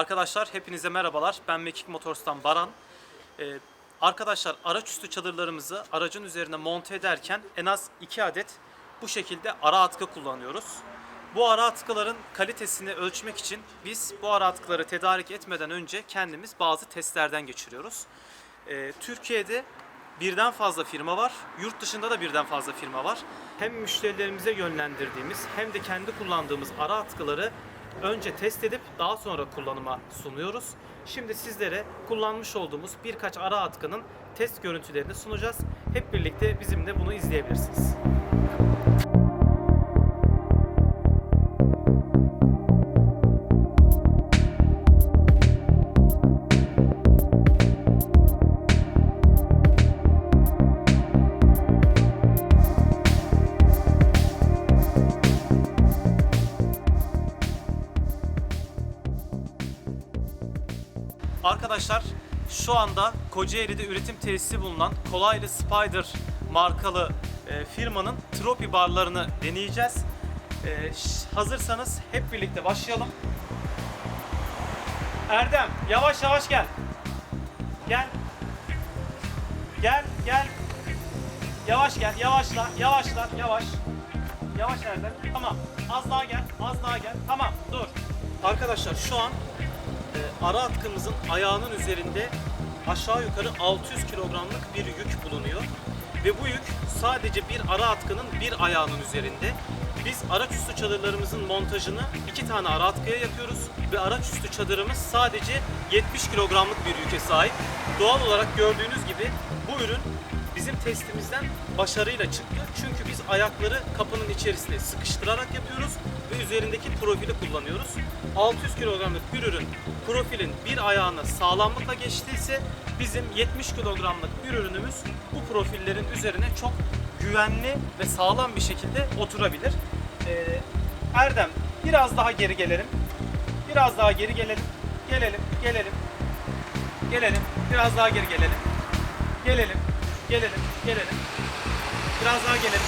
Arkadaşlar hepinize merhabalar. Ben Mekik Motors'tan Baran. Ee, arkadaşlar araç üstü çadırlarımızı aracın üzerine monte ederken en az 2 adet bu şekilde ara atkı kullanıyoruz. Bu ara atkıların kalitesini ölçmek için biz bu ara atkıları tedarik etmeden önce kendimiz bazı testlerden geçiriyoruz. Ee, Türkiye'de birden fazla firma var. Yurt dışında da birden fazla firma var. Hem müşterilerimize yönlendirdiğimiz hem de kendi kullandığımız ara atkıları önce test edip daha sonra kullanıma sunuyoruz. Şimdi sizlere kullanmış olduğumuz birkaç ara atkının test görüntülerini sunacağız. Hep birlikte bizimle bunu izleyebilirsiniz. Arkadaşlar şu anda Kocaeli'de üretim tesisi bulunan Kolaylı Spider markalı e, firmanın Tropi barlarını deneyeceğiz. E, hazırsanız hep birlikte başlayalım. Erdem yavaş yavaş gel. Gel. Gel gel. Yavaş gel yavaşla yavaşla yavaş. Yavaş Erdem. Tamam. Az daha gel. Az daha gel. Tamam dur. Arkadaşlar şu an ara atkımızın ayağının üzerinde aşağı yukarı 600 kilogramlık bir yük bulunuyor. Ve bu yük sadece bir ara atkının bir ayağının üzerinde. Biz araç üstü çadırlarımızın montajını iki tane ara atkıya yapıyoruz ve araç üstü çadırımız sadece 70 kilogramlık bir yüke sahip. Doğal olarak gördüğünüz gibi bu ürün bizim testimizden başarıyla çıktı. Çünkü biz ayakları kapının içerisine sıkıştırarak yapıyoruz ve üzerindeki profili kullanıyoruz. 600 kilogramlık bir ürün profilin bir ayağına sağlamlıkla geçtiyse bizim 70 kilogramlık bir ürünümüz bu profillerin üzerine çok güvenli ve sağlam bir şekilde oturabilir. Ee, Erdem biraz daha geri gelelim. Biraz daha geri gelelim. Gelelim, gelelim. Gelelim. Biraz daha geri gelelim. Gelelim. Gelelim. Biraz daha gelelim.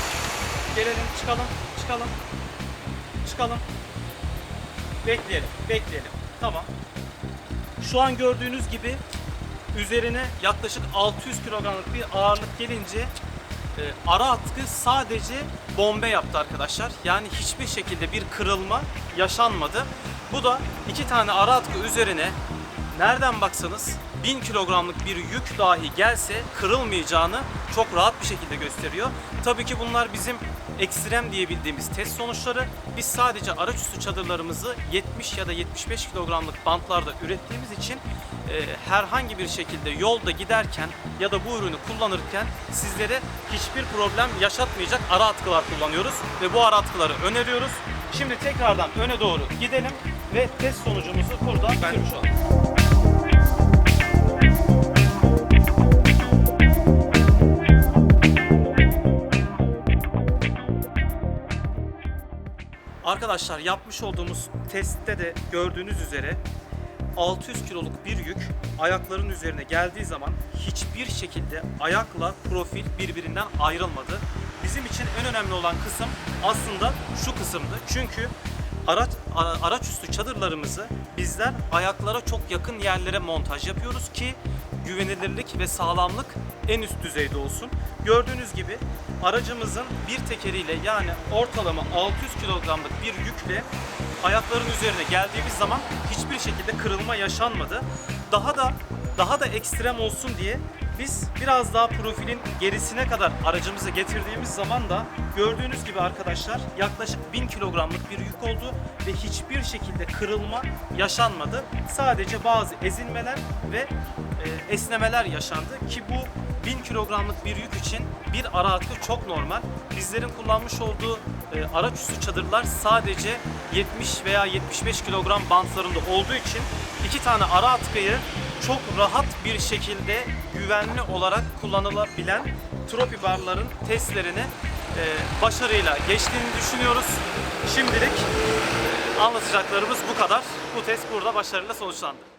Gelelim. Çıkalım. Çıkalım. Çıkalım. Bekleyelim. Bekleyelim. Tamam. Şu an gördüğünüz gibi üzerine yaklaşık 600 kilogramlık bir ağırlık gelince e, ara atkı sadece bombe yaptı arkadaşlar. Yani hiçbir şekilde bir kırılma yaşanmadı. Bu da iki tane ara atkı üzerine nereden baksanız 1000 kilogramlık bir yük dahi gelse kırılmayacağını çok rahat bir şekilde gösteriyor. Tabii ki bunlar bizim ekstrem diye bildiğimiz test sonuçları. Biz sadece araç üstü çadırlarımızı 70 ya da 75 kilogramlık bantlarda ürettiğimiz için e, herhangi bir şekilde yolda giderken ya da bu ürünü kullanırken sizlere hiçbir problem yaşatmayacak ara atkılar kullanıyoruz ve bu ara atkıları öneriyoruz. Şimdi tekrardan öne doğru gidelim ve test sonucumuzu burada bitirmiş olalım. Arkadaşlar yapmış olduğumuz testte de gördüğünüz üzere 600 kiloluk bir yük ayakların üzerine geldiği zaman hiçbir şekilde ayakla profil birbirinden ayrılmadı. Bizim için en önemli olan kısım aslında şu kısımdı. Çünkü araç ara- araç üstü çadırlarımızı bizler ayaklara çok yakın yerlere montaj yapıyoruz ki güvenilirlik ve sağlamlık en üst düzeyde olsun. Gördüğünüz gibi aracımızın bir tekeriyle yani ortalama 600 kilogramlık bir yükle ayakların üzerine geldiğimiz zaman hiçbir şekilde kırılma yaşanmadı. Daha da daha da ekstrem olsun diye biz biraz daha profilin gerisine kadar aracımızı getirdiğimiz zaman da gördüğünüz gibi arkadaşlar yaklaşık 1000 kilogramlık bir yük oldu ve hiçbir şekilde kırılma yaşanmadı. Sadece bazı ezilmeler ve e, esnemeler yaşandı ki bu 1000 kilogramlık bir yük için bir ara atkı çok normal. Bizlerin kullanmış olduğu e, araç üstü çadırlar sadece 70 veya 75 kilogram bantlarında olduğu için iki tane ara atkıyı çok rahat bir şekilde güvenli olarak kullanılabilen tropi barların testlerini e, başarıyla geçtiğini düşünüyoruz. Şimdilik anlatacaklarımız bu kadar. Bu test burada başarıyla sonuçlandı.